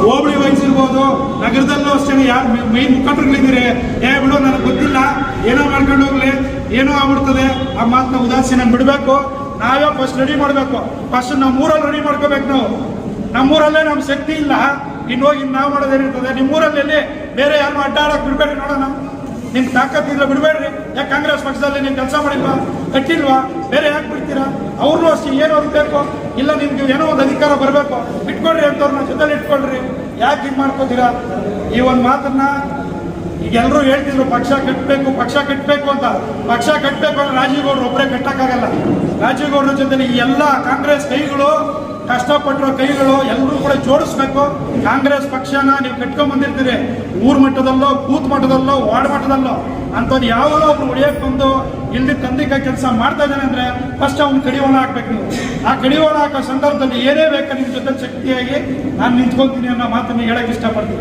ಹೋಬಳಿ ವಹಿಸಿರ್ಬೋದು. ನಗರದಲ್ಲೂ ಅಷ್ಟೇ, ಯಾರು ಮೈ ಮುಖಂಡರುಗಳಿದ್ದೀರಿ? ಏ ಬಿಡು, ನನಗೆ ಗೊತ್ತಿಲ್ಲ. ಏನೋ ಮಾಡ್ಕೊಂಡು ಹೋಗ್ಲಿ. ಏನೋ ಆಗ್ಬಿಡ್ತದೆ. ಆ ಮಾತನ್ನ ಉದಾಸೀನ ಬಿಡಬೇಕು. ನಾವೇ ಫಸ್ಟ್ ರೆಡಿ ಮಾಡಬೇಕು. ಫಸ್ಟ್ ನಮ್ಮ ಊರಲ್ಲಿ ರೆಡಿ ಮಾಡ್ಕೋಬೇಕು ನಾವು. ನಮ್ಮೂರಲ್ಲೇ ನಮ್ಮ ಶಕ್ತಿ ಇಲ್ಲ. ಇನ್ನು ಹೋಗಿ ನಾವು ಮಾಡೋದೇನಿರ್ತದೆ? ನಿಮ್ಮೂರಲ್ಲಿ ಬೇರೆ ಯಾರು ಅಡ್ಡಾಡಕ್ಕೆ ಬಿಡ್ಬೇಡಿ ನೋಡೋಣ. ನಿಮ್ ತಾಕತ್ತಿದ್ರೆ ಬಿಡಬೇಡ್ರಿ. ಯಾಕೆ ಕಾಂಗ್ರೆಸ್ ಪಕ್ಷದಲ್ಲಿ ನೀವು ಕೆಲಸ ಮಾಡಿಲ್ವಾ? ಕಟ್ಟಿಲ್ವಾ? ಬೇರೆ ಯಾಕೆ ಬಿಡ್ತೀರಾ? ಅವ್ರನ್ನೂ ಅಷ್ಟೇ, ಏನು ಬೇಕು. ಇಲ್ಲ ನಿಮ್ಗೆ ಏನೋ ಒಂದು ಅಧಿಕಾರ ಬರಬೇಕು. ಇಟ್ಕೊಳ್ರಿ ಅಂತವ್ರನ್ನ ಜೊತೆಲಿ ಇಟ್ಕೊಳ್ರಿ. ಯಾಕೆ ಇದು ಮಾಡ್ಕೋತೀರಾ? ಈ ಒಂದು ಮಾತನ್ನ ಈಗ ಎಲ್ಲರೂ ಹೇಳ್ತಿದ್ರು, ಪಕ್ಷ ಕಟ್ಟಬೇಕು ಪಕ್ಷ ಕಟ್ಟಬೇಕು ಅಂತ. ಪಕ್ಷ ಕಟ್ಟಬೇಕು ಅಂದ್ರೆ ರಾಜೀವ್ ಗೌಡ್ರು ಒಬ್ಬರೇ ಕಟ್ಟಕ್ಕಾಗಲ್ಲ ರಾಜೀವ್ ಗೌಡ್ರ ಜೊತೆ ಈ ಎಲ್ಲ ಕಾಂಗ್ರೆಸ್ ಕೈಗಳು ಕಷ್ಟಪಟ್ಟಿರೋ ಕೈಗಳು ಎಲ್ಲರೂ ಕೂಡ ಜೋಡಿಸ್ಬೇಕು. ಕಾಂಗ್ರೆಸ್ ಪಕ್ಷನ ನೀವು ಕಟ್ಕೊಂಡ್ ಬಂದಿರ್ತೀರಿ. ಊರ್ ಮಟ್ಟದಲ್ಲೋ, ಬೂತ್ ಮಟ್ಟದಲ್ಲೋ, ವಾರ್ಡ್ ಮಟ್ಟದಲ್ಲೋ ಅಂಥದ್ದು ಯಾವಾಗ ಒಬ್ರು ಉಳಿಯಕ್ ಬಂದು ಇಲ್ಲಿ ತಂದಿಕ ಕೆಲಸ ಮಾಡ್ತಾ ಇದ್ದಾನೆ ಅಂದ್ರೆ ಫಸ್ಟ್ ಅವ್ನು ಕಡಿವಾಣ ಹಾಕ್ಬೇಕು ನೀವು. ಆ ಕಡಿವಾಣ ಹಾಕೋ ಸಂದರ್ಭದಲ್ಲಿ ಏನೇ ಬೇಕಾ ನಿಮ್ ಜೊತೆ ಶಕ್ತಿಯಾಗಿ ನಾನು ನಿಂತ್ಕೊಂತೀನಿ ಅನ್ನೋ ಮಾತನ್ನ ಹೇಳಕ್ ಇಷ್ಟಪಡ್ತೀನಿ.